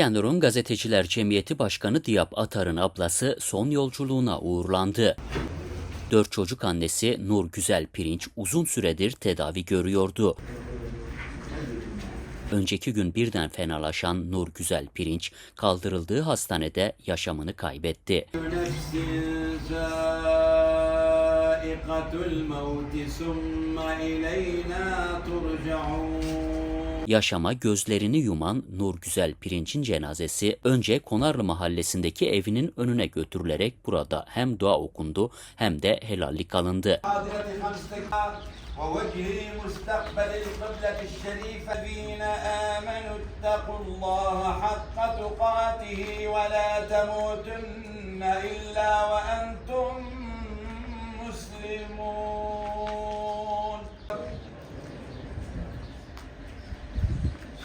İskenderun Gazeteciler Cemiyeti Başkanı Diyap Atar'ın ablası son yolculuğuna uğurlandı. Dört çocuk annesi Nur Güzel Pirinç uzun süredir tedavi görüyordu. Önceki gün birden fenalaşan Nur Güzel Pirinç kaldırıldığı hastanede yaşamını kaybetti yaşama gözlerini yuman Nur Güzel Pirinç'in cenazesi önce Konarlı Mahallesi'ndeki evinin önüne götürülerek burada hem dua okundu hem de helallik alındı.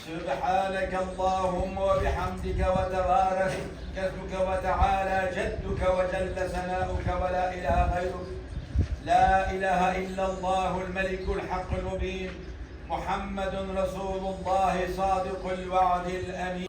سبحانك اللهم وبحمدك وتبارك اسمك وتعالى جدك وجل ثناؤك ولا إله غيرك لا إله إلا الله الملك الحق المبين.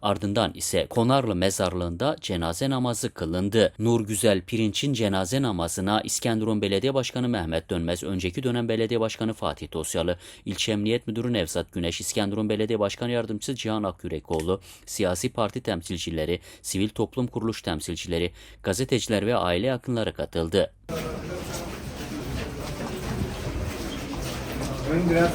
Ardından ise Konarlı mezarlığında cenaze namazı kılındı. Nur Güzel Pirinç'in cenaze namazına İskenderun Belediye Başkanı Mehmet Dönmez, önceki dönem Belediye Başkanı Fatih Dosyalı, İlçe Emniyet Müdürü Nevzat Güneş, İskenderun Belediye Başkanı Yardımcısı Cihan Akyürekoğlu, siyasi parti temsilcileri, sivil toplum kuruluş temsilcileri, gazeteciler ve aile yakınları katıldı. Ben biraz